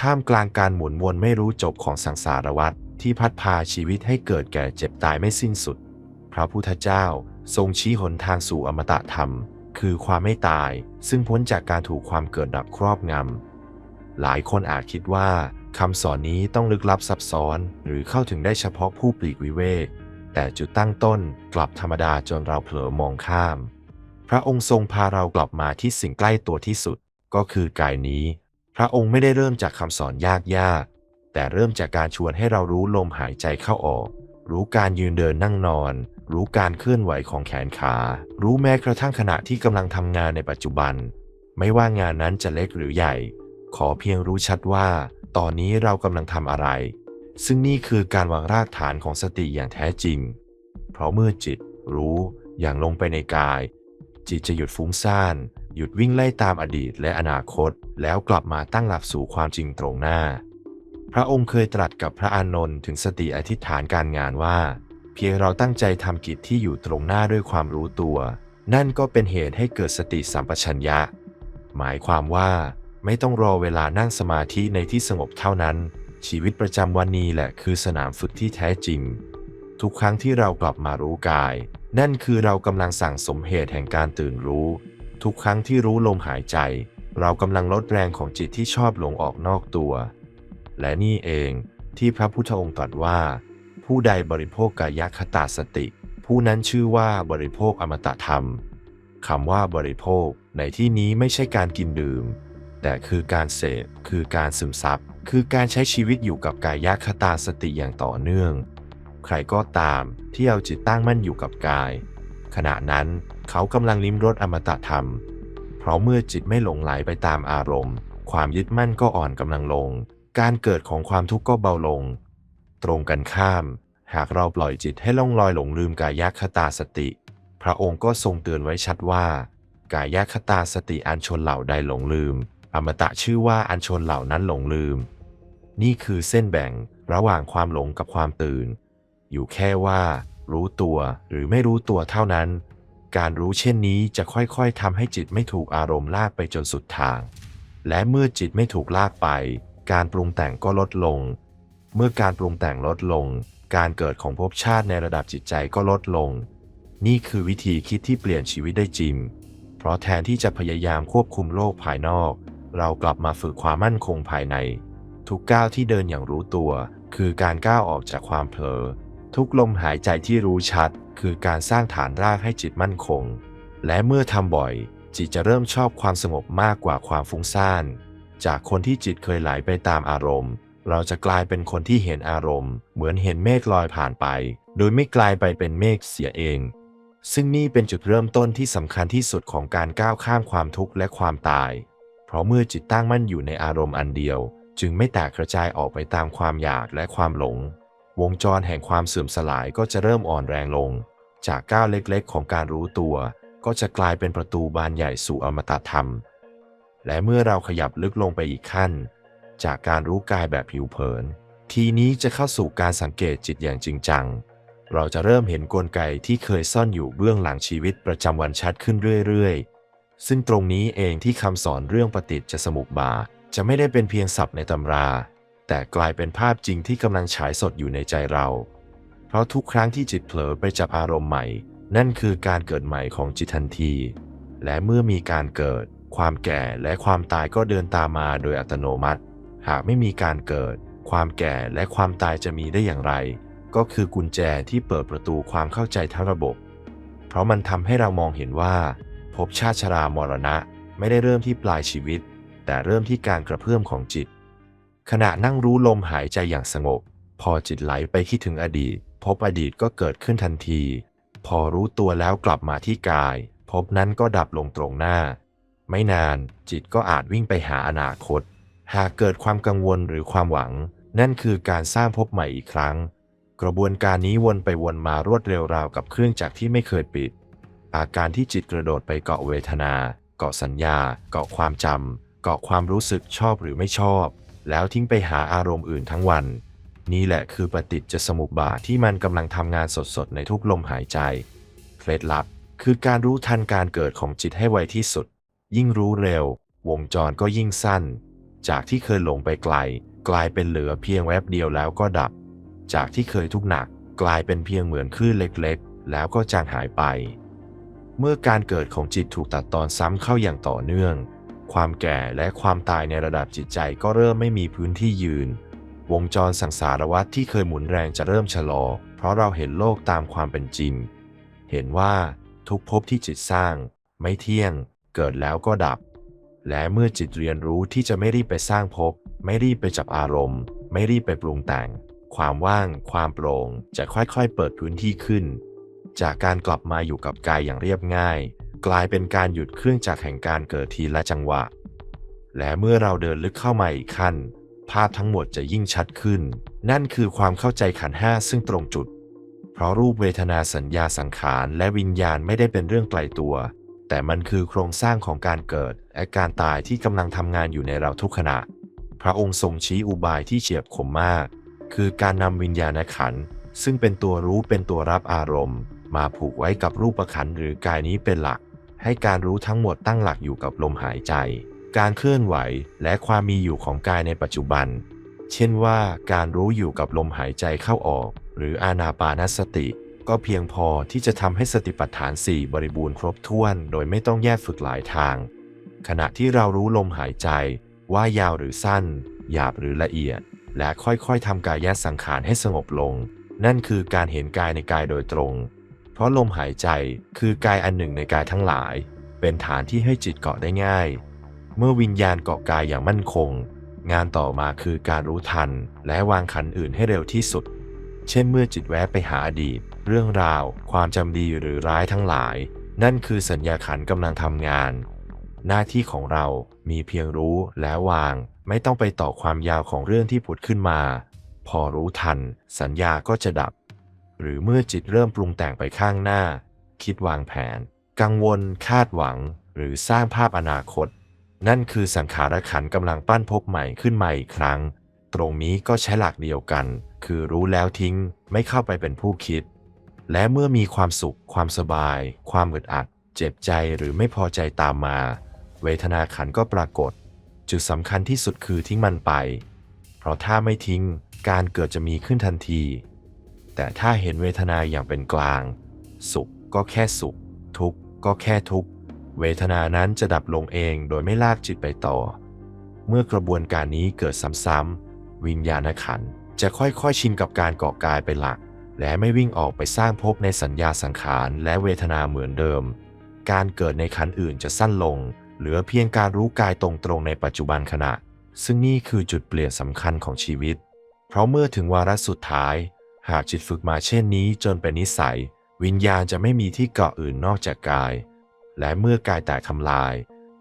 ท่ามกลางการหมุนวนไม่รู้จบของสังสารวัฏที่พัดพาชีวิตให้เกิดแก่เจ็บตายไม่สิ้นสุด พระพุทธเจ้าทรงชี้หนทางสู่อมตะธรรม คือความไม่ตาย ซึ่งพ้นจากการถูกความเกิดดับครอบงำ หลายคนอาจคิดว่าคำสอนนี้ต้องลึกลับซับซ้อนหรือเข้าถึงได้เฉพาะผู้ปลีกวิเวก แต่จุดตั้งต้นกลับธรรมดาจนเราเผลอมองข้าม พระองค์ทรงพาเรากลับมาที่สิ่งใกล้ตัวที่สุดก็คือกายนี้ พระองค์ไม่ได้เริ่มจากคำสอนยากๆ แต่เริ่มจากการชวนให้เรารู้ลมหายใจเข้าออก รู้การยืนเดินนั่งนอน รู้การเคลื่อนไหวของแขนขา รู้แม้กระทั่งขณะที่กำลังทำงานในปัจจุบัน ไม่ว่างานนั้นจะเล็กหรือใหญ่ ขอเพียงรู้ชัดว่า ตอนนี้เรากำลังทำอะไร ซึ่งนี่คือการวางรากฐานของสติอย่างแท้จริง เพราะเมื่อจิต รู้อย่างลงไปในกาย จิตจะหยุดฟุ้งซ่าน หยุดวิ่งไล่ตามอดีตและอนาคต แล้วกลับมาตั้งหลักสู่ความจริงตรงหน้า พระองค์เคยตรัสกับพระอานนท์ถึงสติอธิษฐานการงานว่า เพียงเราตั้งใจทำกิจที่อยู่ตรงหน้าด้วยความรู้ตัว นั่นก็เป็นเหตุให้เกิดสติสัมปชัญญะ หมายความว่าไม่ต้องรอเวลานั่งสมาธิในที่สงบเท่านั้น ชีวิตประจำวันนี้แหละคือสนามฝึกที่แท้จริง ทุกครั้งที่เรากลับมารู้กาย นั่นคือเรากำลังสั่งสมเหตุแห่งการตื่นรู้ ทุกครั้งที่รู้ลมหายใจ เรากำลังลดแรงของจิตที่ชอบหลงออกนอกตัว และนี่เองที่พระพุทธองค์ตรัสว่า ผู้ใดบริโภคกายคตาสติ ผู้นั้นชื่อว่าบริโภคอมตะธรรมคำว่าบริโภคในที่นี้ไม่ใช่การกินดื่ม แต่คือการเสพคือการซึมซับ คือการใช้ชีวิตอยู่กับกายคตาสติอย่างต่อเนื่อง ใครก็ตามที่เอาจิตตั้งมั่นอยู่กับกาย ขณะนั้นเขากำลังลิ้มรสอมตะธรรม ราะเมื่อจิตไม่หลงไหลไปตามอารมณ์ ความยึดมั่นก็อ่อนกำลังลง การเกิดของความทุกข์ก็เบาลง ตรงกันข้าม หากเราปล่อยจิตให้ล่องลอยหลงลืมกายคตาสติ พระองค์ก็ทรงเตือนไว้ชัดว่า กายคตาสติอันชนเหล่าใดหลงลืม อมตะชื่อว่าอันชนเหล่านั้นหลงลืม นี่คือเส้นแบ่งระหว่างความหลงกับความตื่น อยู่แค่ว่า รู้ตัวหรือไม่รู้ตัวเท่านั้น การรู้เช่นนี้จะค่อยๆทำให้จิตไม่ถูกอารมณ์ลากไปจนสุดทาง และเมื่อจิตไม่ถูกลากไป การปรุงแต่งก็ลดลง เมื่อการปรุงแต่งลดลง การเกิดของภพชาติในระดับจิตใจก็ลดลง นี่คือวิธีคิดที่เปลี่ยนชีวิตได้จริง เพราะแทนที่จะพยายามควบคุมโลกภายนอก เรากลับมาฝึกความมั่นคงภายใน ทุกก้าวที่เดินอย่างรู้ตัว คือการก้าวออกจากความเผลอ ทุกลมหายใจที่รู้ชัด คือการสร้างฐานรากให้จิตมั่นคง และเมื่อทำบ่อย จิตจะเริ่มชอบความสงบมากกว่าความฟุ้งซ่าน จากคนที่จิตเคยไหลไปตามอารมณ์ เราจะกลายเป็นคนที่เห็นอารมณ์ เหมือนเห็นเมฆลอยผ่านไป โดยไม่กลายไปเป็นเมฆเสียเอง ซึ่งนี่เป็นจุดเริ่มต้นที่สำคัญที่สุดของการก้าวข้ามความทุกข์และความตาย เพราะเมื่อจิตตั้งมั่นอยู่ในอารมณ์อันเดียว จึงไม่แตกกระจายออกไปตามความอยากและความหลง วงจรแห่งความเสื่อมสลายก็จะเริ่มอ่อนแรงลง จากก้าวเล็กๆ ของการรู้ตัว ก็จะกลายเป็นประตูบานใหญ่สู่อมตะธรรม และเมื่อเราขยับลึกลงไปอีกขั้น จากการรู้กายแบบผิวเผิน ทีนี้จะเข้าสู่การสังเกตจิตอย่างจริงจัง เราจะเริ่มเห็นกลไกที่เคยซ่อนอยู่เบื้องหลังชีวิตประจำวันชัดขึ้นเรื่อยๆ ซึ่งตรงนี้เองที่คำสอนเรื่องปฏิจจสมุปบาทจะไม่ได้เป็นเพียงศัพท์ในตำรา แต่กลายเป็นภาพจริงที่กำลังฉายสดอยู่ในใจเรา เพราะทุกครั้งที่จิตเผลอไปจับอารมณ์ใหม่ นั่นคือการเกิดใหม่ของจิตทันที และเมื่อมีการเกิด ความแก่และความตายก็เดินตามมาโดยอัตโนมัติ หากไม่มีการเกิด ความแก่และความตายจะมีได้อย่างไร ก็คือกุญแจที่เปิดประตูความเข้าใจทั้งระบบ เพราะมันทำให้เรามองเห็นว่าภพชาติชรามรณะ ไม่ได้เริ่มที่ปลายชีวิต แต่เริ่มที่การกระเพื่อมของจิต ขณะนั่งรู้ลมหายใจอย่างสงบ พอจิตไหลไปคิดถึงอดีต พบอดีตก็เกิดขึ้นทันที พอรู้ตัวแล้วกลับมาที่กาย พบนั้นก็ดับลงตรงหน้า ไม่นานจิตก็อาจวิ่งไปหาอนาคต หากเกิดความกังวลหรือความหวัง นั่นคือการสร้างภพใหม่อีกครั้ง กระบวนการนี้วนไปวนมารวดเร็วราวกับเครื่องจักรที่ไม่เคยปิด อาการที่จิตกระโดดไปเกาะเวทนา เกาะสัญญา เกาะความจำเกาะความรู้สึกชอบหรือไม่ชอบ แล้วทิ้งไปหาอารมณ์อื่นทั้งวัน นี่แหละคือปฏิจจสมุปบาทที่มันกำลังทำงานสดๆ ในทุกลมหายใจ เคล็ดลับคือการรู้ทันการเกิดของจิตให้ไวที่สุด ยิ่งรู้เร็ว วงจรก็ยิ่งสั้น จากที่เคยหลงไปไกล กลายเป็นเหลือเพียงแวบเดียวแล้วก็ดับ จากที่เคยทุกข์หนัก กลายเป็นเพียงเหมือนคลื่นเล็กๆ แล้วก็จางหายไป เมื่อการเกิดของจิตถูกตัดตอนซ้ำเข้าอย่างต่อเนื่อง ความแก่และความตายในระดับจิตใจก็เริ่มไม่มีพื้นที่ยืน วงจรสังสารวัฏที่เคยหมุนแรงจะเริ่มชะลอ เพราะเราเห็นโลกตามความเป็นจริง เห็นว่าทุกภพที่จิตสร้าง ไม่เที่ยง เกิดแล้วก็ดับ และเมื่อจิตเรียนรู้ที่จะไม่รีบไปสร้างภพไม่รีบไปจับอารมณ์ ไม่รีบไปปรุงแต่ง ความว่าง ความโปร่งจะค่อยๆ เปิดพื้นที่ขึ้น จากการกลับมาอยู่กับกายอย่างเรียบง่าย กลายเป็นการหยุดเครื่องจักรแห่งการเกิดทีละจังหวะ และเมื่อเราเดินลึกเข้ามาอีกขั้น ภาพทั้งหมดจะยิ่งชัดขึ้น นั่นคือความเข้าใจขันห้าซึ่งตรงจุด เพราะรูปเวทนาสัญญาสังขารและวิญญาณไม่ได้เป็นเรื่องไกลตัว แต่มันคือโครงสร้างของการเกิด และการตายที่กำลังทำงานอยู่ในเราทุกขณะ พระองค์ทรงชี้อุบายที่เฉียบคมมาก คือการนำวิญญาณขันซึ่งเป็นตัวรู้เป็นตัวรับอารมณ์ มาผูกไว้กับรูปขันหรือกายนี้เป็นหลัก ให้การรู้ทั้งหมดตั้งหลักอยู่กับลมหายใจ การเคลื่อนไหวและความมีอยู่ของกายในปัจจุบัน เช่นว่าการรู้อยู่กับลมหายใจเข้าออก หรืออานาปานสติ ก็เพียงพอที่จะทำให้สติปัฏฐาน 4 บริบูรณ์ครบถ้วน โดยไม่ต้องแยกฝึกหลายทาง ขณะที่เรารู้ลมหายใจ ว่ายาวหรือสั้น หยาบหรือละเอียด และค่อยๆทำกายสังขารให้สงบลง นั่นคือการเห็นกายในกายโดยตรง เพราะลมหายใจคือกายอันหนึ่งในกายทั้งหลาย เป็นฐานที่ให้จิตเกาะได้ง่าย เมื่อวิญญาณเกาะกายอย่างมั่นคง งานต่อมาคือการรู้ทันและวางขันอื่นให้เร็วที่สุด เช่นเมื่อจิตแวะไปหาอดีต เรื่องราว ความจำดีหรือร้ายทั้งหลาย นั่นคือสัญญาขันกำลังทำงาน หน้าที่ของเรามีเพียงรู้และวาง ไม่ต้องไปต่อความยาวของเรื่องที่ผุดขึ้นมา พอรู้ทัน สัญญาก็จะดับ หรือเมื่อจิตเริ่มปรุงแต่งไปข้างหน้า คิดวางแผน กังวล คาดหวัง หรือสร้างภาพอนาคต นั่นคือสังขารขันกำลังปั้นภพใหม่ขึ้นมาอีกครั้ง ตรงนี้ก็ใช้หลักเดียวกัน คือรู้แล้วทิ้งไม่เข้าไปเป็นผู้คิด และเมื่อมีความสุข ความสบาย ความอึดอัด เจ็บใจหรือไม่พอใจตามมา เวทนาขันก็ปรากฏ จุดสำคัญที่สุดคือทิ้งมันไป เพราะถ้าไม่ทิ้งการเกิดจะมีขึ้นทันที แต่ถ้าเห็นเวทนาอย่างเป็นกลาง สุขก็แค่สุข ทุกข์ก็แค่ทุกข์เวทนานั้นจะดับลงเองโดยไม่ลากจิตไปต่อ เมื่อกระบวนการนี้เกิดซ้ำๆวิญญาณขันจะค่อยๆชินกับการเกาะกายเป็นหลัก และไม่วิ่งออกไปสร้างภพในสัญญาสังขารและเวทนาเหมือนเดิม การเกิดในขันอื่นจะสั้นลง เหลือเพียงการรู้กายตรงๆในปัจจุบันขณะ ซึ่งนี่คือจุดเปลี่ยนสำคัญของชีวิต เพราะเมื่อถึงวาระสุดท้าย หากจิตฝึกมาเช่นนี้จนเป็นนิสัย วิญญาณจะไม่มีที่เกาะอื่นนอกจากกาย และเมื่อกายแตกทำลาย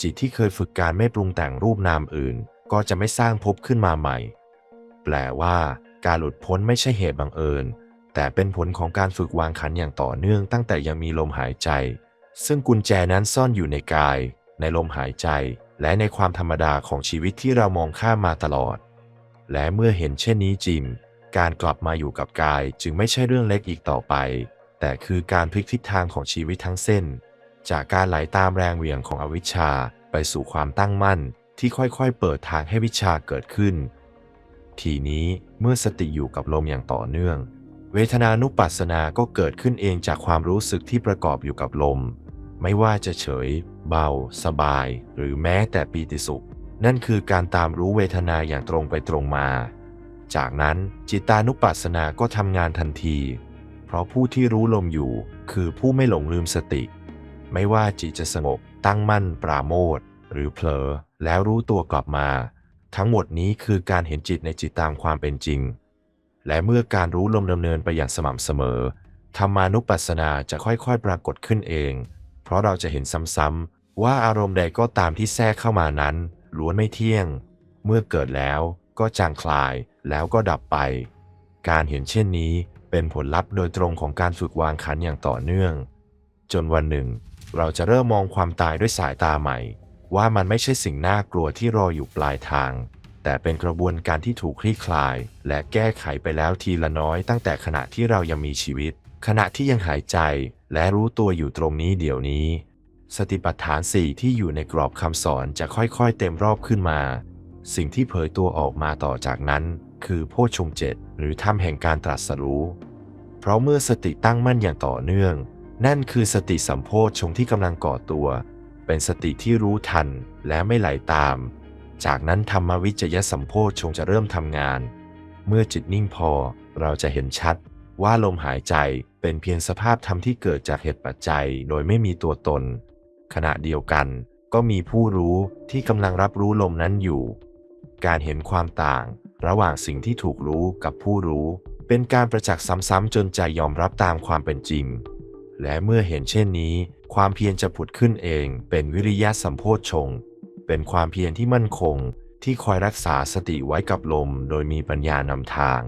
จิตที่เคยฝึกการไม่ปรุงแต่งรูปนามอื่น ก็จะไม่สร้างภพขึ้นมาใหม่ แปลว่าการหลุดพ้นไม่ใช่เหตุบังเอิญ แต่เป็นผลของการฝึกวางขันอย่างต่อเนื่องตั้งแต่ยังมีลมหายใจ ซึ่งกุญแจนั้นซ่อนอยู่ในกาย ในลมหายใจ และในความธรรมดาของชีวิตที่เรามองข้ามมาตลอด และเมื่อเห็นเช่นนี้จริง การกลับมาอยู่กับกายจึงไม่ใช่เรื่องเล็กอีกต่อไป แต่คือการพลิกทิศทางของชีวิตทั้งเส้น จากการไหลาตามแรงเหวี่ยงของอวิชชาไปสู่ความตั้งมั่นที่ค่อยๆ เปิดทางให้วิชาเกิดขึ้น ทีนี้เมื่อสติอยู่กับลมอย่างต่อเนื่อง เวทนานุปัสสนาก็เกิดขึ้นเองจากความรู้สึกที่ประกอบอยู่กับลม ไม่ว่าจะเฉย เบา สบาย หรือแม้แต่ปีติสุข นั่นคือการตามรู้เวทนาอย่างตรงไปตรงมา จากนั้นจิตานุปัสสนาก็ทำงานทันที เพราะผู้ที่รู้ลมอยู่คือผู้ไม่หลงลืมสติ ไม่ว่าจิตจะสงบตั้งมั่นปราโมทหรือเผลอแล้วรู้ตัวกลับมา ทั้งหมดนี้คือการเห็นจิตในจิตตามความเป็นจริง และเมื่อการรู้ลมดำเนินไปอย่างสม่ำเสมอธรรมานุปัสสนาจะค่อยๆ ปรากฏขึ้นเอง เพราะเราจะเห็นซ้ำๆว่าอารมณ์ใดก็ตามที่แทรกเข้ามานั้นล้วนไม่เที่ยง เมื่อเกิดแล้วก็จางคลาย แล้วก็ดับไป การเห็นเช่นนี้เป็นผลลัพธ์โดยตรงของการฝึกวางขันอย่างต่อเนื่อง จนวันหนึ่ง เราจะเริ่มมองความตายด้วยสายตาใหม่ ว่ามันไม่ใช่สิ่งน่ากลัวที่รออยู่ปลายทาง แต่เป็นกระบวนการที่ถูกคลี่คลาย และแก้ไขไปแล้วทีละน้อยตั้งแต่ขณะที่เรายังมีชีวิต ขณะที่ยังหายใจและรู้ตัวอยู่ตรงนี้เดี๋ยวนี้ สติปัฏฐานสี่ที่อยู่ในกรอบคำสอนจะค่อยๆ เต็มรอบขึ้นมา สิ่งที่เผยตัวออกมาต่อจากนั้น คือโพชฌงเจ็ดหรือถ้ำแห่งการตรัสรู้ เพราะเมื่อสติตั้งมั่นอย่างต่อเนื่อง นั่นคือสติสัมโพชฌงที่กำลังก่อตัว เป็นสติที่รู้ทันและไม่ไหลตาม จากนั้นธรรมวิจยสัมโพชฌงจะเริ่มทำงาน เมื่อจิตนิ่งพอเราจะเห็นชัดว่าลมหายใจเป็นเพียงสภาพธรรมที่เกิดจากเหตุปัจจัยโดยไม่มีตัวตน ขณะเดียวกันก็มีผู้รู้ที่กำลังรับรู้ลมนั้นอยู่ การเห็นความต่าง ระหว่างสิ่งที่ถูกรู้กับผู้รู้ เป็นการประจักษ์ซ้ำๆจนใจยอมรับตามความเป็นจริง และเมื่อเห็นเช่นนี้ ความเพียรจะผุดขึ้นเอง เป็นวิริยะสัมโพชฌงเป็นความเพียรที่มั่นคง ที่คอยรักษาสติไว้กับลม โดยมีปัญญานำทาง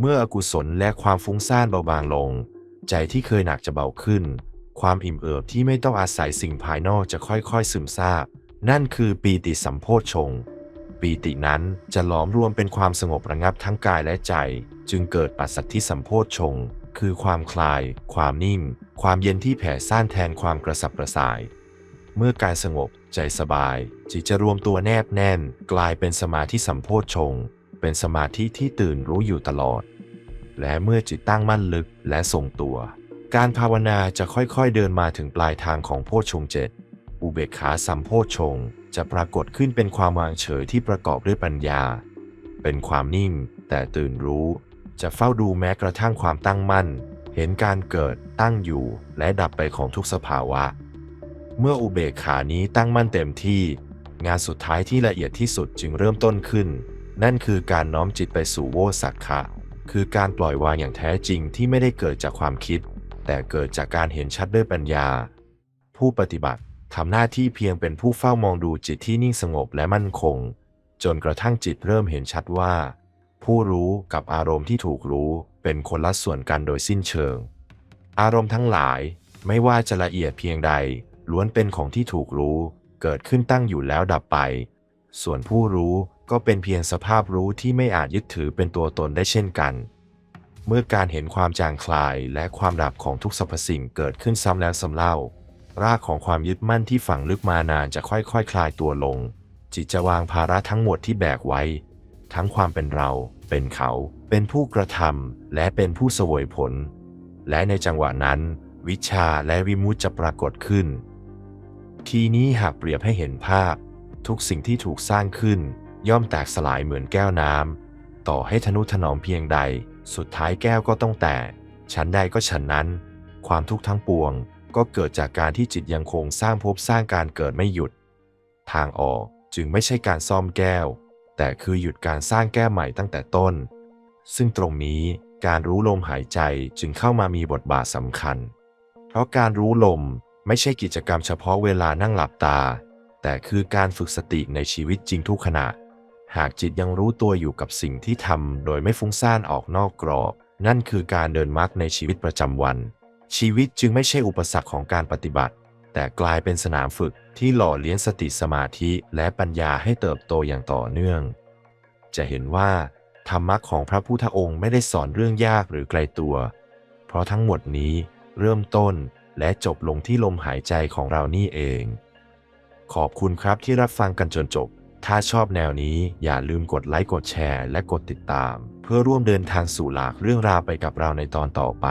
เมื่ออกุศลและความฟุ้งซ่านเบาบางลง ใจที่เคยหนักจะเบาขึ้น ความอิ่มเอิบที่ไม่ต้องอาศัยสิ่งภายนอกจะค่อยๆ ซึมซาบ นั่นคือปีติสัมโพชฌงค์ ปีตินั้นจะหลอมรวมเป็นความสงบระงับทั้งกายและใจ จึงเกิดปัสสัทธิสัมโพชฌงคือความคลาย ความนิ่ง ความเย็นที่แผ่ซ่านแทนความกระสับกระส่าย เมื่อกายสงบ ใจสบาย จิตจะรวมตัวแนบแน่น กลายเป็นสมาธิสัมโพชฌงเป็นสมาธิที่ตื่นรู้อยู่ตลอด และเมื่อจิตตั้งมั่นลึกและทรงตัว การภาวนาจะค่อยๆเดินมาถึงปลายทางของโพชฌงเจ็ดอุเบกขาสัมโพชฌงค์ จะปรากฏขึ้นเป็นความวางเฉยที่ประกอบด้วยปัญญา เป็นความนิ่งแต่ตื่นรู้ จะเฝ้าดูแม้กระทั่งความตั้งมั่น เห็นการเกิดตั้งอยู่และดับไปของทุกสภาวะ เมื่ออุเบกขานี้ตั้งมั่นเต็มที่ งานสุดท้ายที่ละเอียดที่สุดจึงเริ่มต้นขึ้น นั่นคือการน้อมจิตไปสู่โวสักขะ คือการปล่อยวางอย่างแท้จริงที่ไม่ได้เกิดจากความคิด แต่เกิดจากการเห็นชัดด้วยปัญญา ผู้ปฏิบัติ ทำหน้าที่เพียงเป็นผู้เฝ้ามองดูจิตที่นิ่งสงบและมั่นคง จนกระทั่งจิตเริ่มเห็นชัดว่า ผู้รู้กับอารมณ์ที่ถูกรู้เป็นคนละส่วนกันโดยสิ้นเชิง อารมณ์ทั้งหลายไม่ว่าจะละเอียดเพียงใด ล้วนเป็นของที่ถูกรู้ เกิดขึ้นตั้งอยู่แล้วดับไป ส่วนผู้รู้ก็เป็นเพียงสภาพรู้ที่ไม่อาจยึดถือเป็นตัวตนได้เช่นกัน เมื่อการเห็นความจางคลายและความดับของทุกสรรพสิ่งเกิดขึ้นซ้ำแล้วซ้ำเล่า รากของความยึดมั่นที่ฝังลึกมานานจะค่อยๆคคลายตัวลง จิตจะวางภาระทั้งหมดที่แบกไว้ ทั้งความเป็นเรา เป็นเขา เป็นผู้กระทำและเป็นผู้สวยผล และในจังหวะนั้น วิชาและวิมุตจะปรากฏขึ้น ทีนี้หากเปรียบให้เห็นภาพ ทุกสิ่งที่ถูกสร้างขึ้น ย่อมแตกสลายเหมือนแก้วน้ำต่อให้ทนุถนอมเพียงใด สุดท้ายแก้วก็ต้องแตกชั้นใดก็ฉันนั้น ความทุกข์ทั้งปวง ก็เกิดจากการที่จิตยังคงสร้างภพสร้างการเกิดไม่หยุด ทางออกจึงไม่ใช่การซ่อมแก้ว แต่คือหยุดการสร้างแก้วใหม่ตั้งแต่ต้น ซึ่งตรงนี้การรู้ลมหายใจจึงเข้ามามีบทบาทสำคัญ เพราะการรู้ลมไม่ใช่กิจกรรมเฉพาะเวลานั่งหลับตา แต่คือการฝึกสติในชีวิตจริงทุกขณะ หากจิตยังรู้ตัวอยู่กับสิ่งที่ทำโดยไม่ฟุ้งซ่านออกนอกกรอบ นั่นคือการเดินมรรคในชีวิตประจำวัน ชีวิตจึงไม่ใช่อุปสรรคของการปฏิบัติ แต่กลายเป็นสนามฝึกที่หล่อเลี้ยงสติสมาธิและปัญญาให้เติบโตอย่างต่อเนื่อง จะเห็นว่าธรรมะของพระพุทธองค์ไม่ได้สอนเรื่องยากหรือไกลตัว เพราะทั้งหมดนี้เริ่มต้นและจบลงที่ลมหายใจของเรานี่เอง ขอบคุณครับที่รับฟังกันจนจบ ถ้าชอบแนวนี้อย่าลืมกดไลค์กดแชร์ และกดติดตาม เพื่อร่วมเดินทางสู่หลากเรื่องราวไปกับเราในตอนต่อไป